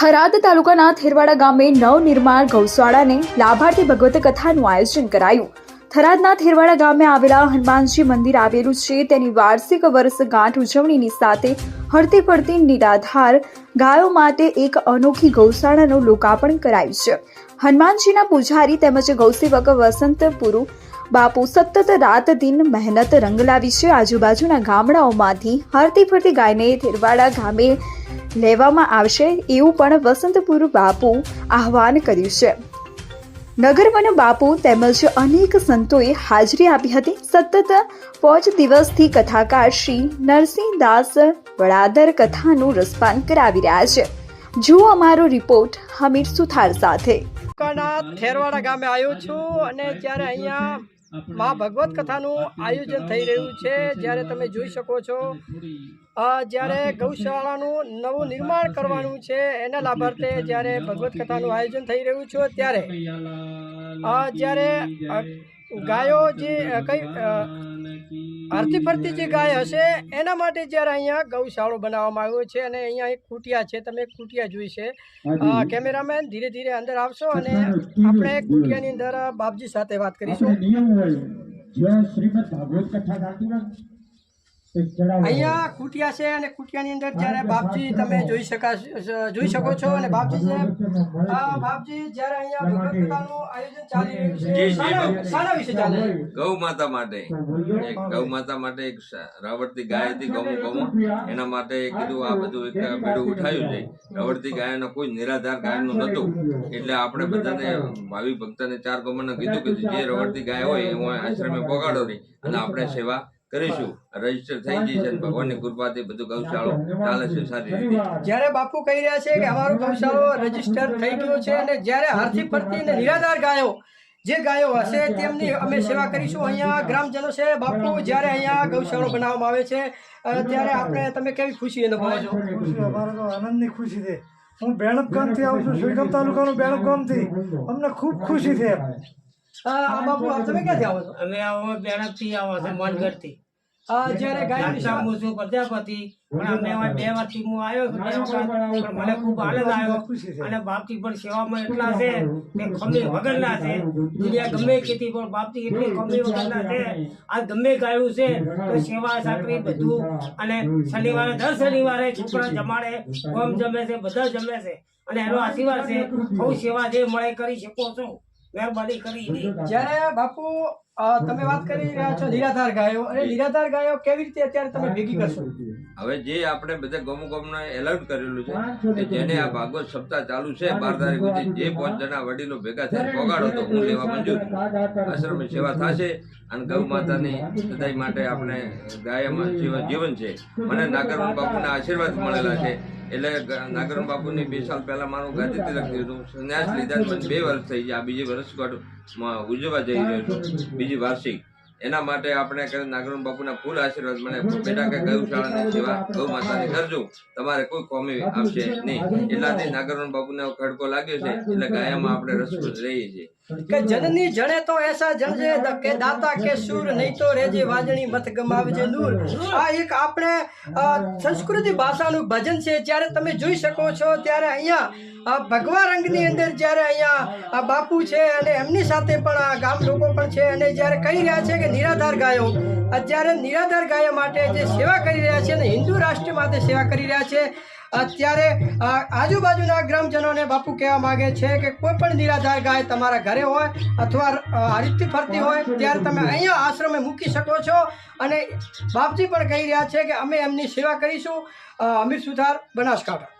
થરાદ તાલુકાના થેરવાડા ગામે નવનિર્માણ ગૌશાળાને લાભાર્થી ભગવત કથાનું આયોજન કરાયું. થરાદના થેરવાડા ગામે આવેલા હનુમાનજી મંદિર આવેલું છે. તેની વાર્ષિક વર્ષગાંઠ ઉજવણીની સાથે હરતી ફરતી નિરાધાર ગાયો માટે એક અનોખી ગૌશાળાનું લોકાર્પણ કરાયું છે. હનુમાનજીના પૂજારી તેમજ ગૌસેવક વસંત પુરુ બાપુ સતત રાત દિન મહેનત રંગ લાવી છે. આજુબાજુના ગામડાઓમાંથી હરતી ફરતી ગાયને થેરવાડા ગામે લેવામાં આવશે એવું પણ વસંતપુર બાપુ આહવાન કર્યું છે. નગરવન બાપુ તેમજ અનેક સંતોએ હાજરી આપી હતી સતત પાંચ દિવસથી કથાકાર શ્રી નરસિંહદાસ વડાદર કથાનું રસપાન કરાવી રહ્યા છે. જુઓ અમારો રિપોર્ટ હમીર સુથાર સાથે થેરવાડા ગામે આવ્યો છું અને જ્યારે અહીંયા મા ભગવત કથાનું આયોજન થઈ રહ્યું છે જ્યારે તમે જોઈ શકો છો જ્યારે ગૌશાળાનું નવું નિર્માણ કરવાનું છે એના લાભાર્થે જ્યારે ભગવત કથાનું આયોજન થઈ રહ્યું છે ત્યારે જ્યારે ગાયો જે કઈ અ, હરતી ફરતી જે ગાય હશે એના માટે જ્યારે અહીંયા ગૌશાળો બનાવવામાં આવ્યો છે અને અહીંયા એક કુટિયા છે તમે કુટિયા જોઈ છે. કેમેરામેન ધીરે ધીરે અંદર આવશો અને આપણે કુટિયાની અંદર બાપજી સાથે વાત કરીશું. નિયમ હોય. જ્યાં શ્રીમદ ભાગવત કથા થતી હોય તે ચડાવવા અહીંયા કુટિયા છે અને કુટિયાની અંદર જ્યારે બાપજી તમે જોઈ શકા જોઈ શકો છો અને બાપજી છે. બાપજી જ્યારે અહીંયા ભગવત કથાનું આયોજન ચાલી રહ્યું છે. શાના- વિશે ચાલે ગૌ માતા માટે એક ગૌ માતા માટે એક રાવડતી ગાય હતી ગૌ ગૌ એના માટે કીધું આ બધું એક બેડું ઉઠાયું છે. રાવડતી ગાયનો કોઈ નિરાધાર ગાયનું નતું એટલે આપણે બધાને ભાવિ ભક્તને ચાર ગમનને કીધું કે જે રવડતી ગાય હોય એ હું આશ્રમે પોગાડો નહીં. અને આપણે સેવા કરીશું. રજિસ્ટર થઈ છે ભગવાનની કૃપાથી બધું ગૌશાળો ચાલે છે સારી રીતે. જ્યારે બાપુ કહી રહ્યા છે કે અમારો ગૌશાળો રજિસ્ટર થઈ ગયો છે અને જ્યારે હરતી ફરતી અને નિરાધાર ગાયો જે ગાયો હશે તેમની અમે સેવા કરીશું. અહીંયા ગ્રામજનો છે બાપુ જ્યારે અહીંયા ગૌશાળો બનાવવામાં આવે છે ત્યારે આપણે તમે કેવી ખુશી અનુભવો છો? અમારો તો આનંદની ખુશી છે. હું બેણપ ગામથી આવું છું સુઈગામ તાલુકાનું બેણપ ગામથી અમને ખૂબ ખુશી છે. આ બાપુ તમે ક્યાંથી આવો છો? અમે આવો બેણપથી આવો છો મનગઢથી. જ્યારે ગાયન સાંભળું છું પ્રજાપતિ પણ અમને બે વર્ષથી હું આવ્યો પણ મને ખૂબ આનંદ આવ્યો અને બાપજી પણ સેવામાં એટલા છે કે ખમી વગરના છે. દુનિયા ગમે કેટલી પણ બાપજી એટલી ખમી વગરના છે. આ ગમે ગાયું છે તો સેવા સાકરી બધું અને શનિવારે દર શનિવારે છોકરા જમાડે ગમ જમે છે બધા જમે છે. અને એનો આશીર્વાદ છે બહુ સેવા જે મળે કરી શકો છો. મહેરબાની કરી જ્યારે બાપુ તમે વાત કરી રહ્યા છો નિરાધાર ગાયો અને નિરાધાર ગાયો કેવી રીતે અત્યારે તમે ભેગી કરશો? હવે જે આપણે બધા ગમો ગમને એલર્ટ કરેલું છે કે જેને આ ભાગવત સપ્તાહ ચાલુ છે બાર તારીખ સુધી જે પાંચ જણા વડીલો ભેગા થઈને પોગાડો તો હું લેવા મંજૂર. આશ્રમ આશ્રમની સેવા થશે અને ગૌ માતાની સદાય માટે આપણે ગાયમાં જીવન જીવન છે. મને નાગરવન બાપુના આશીર્વાદ મળેલા છે. એટલે નાગરણ બાપુની બે સાલ પહેલા મારું ગાદી તિલક થયું હતું સંન્યાસ લીધા મને બે વર્ષ થઈ ગયા. બીજી વર્ષ ઉજવવા જઈ રહ્યો છું. બીજી વાર્ષિક. એના માટે આપણે નાગરણ બાપુના ફૂલ આશીર્વાદ મને બેટા કે ગૌશાળાની જેવા ગૌ માતાની કરજો. તમારે કોઈ કોમી આપશે નહીં. એટલાથી નાગરણ બાપુને ખડકો લાગ્યો છે, એટલે ગાયામાં આપણે રસપ્રદ રહીએ છીએ. કે જનની જણે તો એસા જણજે કે દાતા કે સુર, નહીં તો રેજે વાજણી મત ગમાવજે નૂર. આ એક આપણે સંસ્કૃતિ ભાષાનું ભજન છે. જ્યારે તમે જોઈ શકો છો, ત્યારે અહીંયા ભગવા રંગની અંદર જ્યારે અહીંયા બાપુ છે અને એમની સાથે પણ આ ગામ લોકો પણ છે. અને જ્યારે કહી રહ્યા છે કે નિરાધાર ગાયો. અત્યારે નિરાધાર ગાયો માટે જે સેવા કરી રહ્યા છે અને હિન્દુ રાષ્ટ્ર માટે સેવા કરી રહ્યા છે, અત્યારે આજુબાજુના ગ્રામજનોને બાપુ કહેવા માંગે છે કે કોઈ પણ નિરાધાર ગાય તમારા ઘરે હોય અથવા હરીફથી ફરતી હોય, ત્યારે તમે અહીંયા આશ્રમે મૂકી શકો છો. અને બાપજી પણ કહી રહ્યા છે કે અમે એમની સેવા કરીશું. અમીર સુથાર બનાસકાંઠા.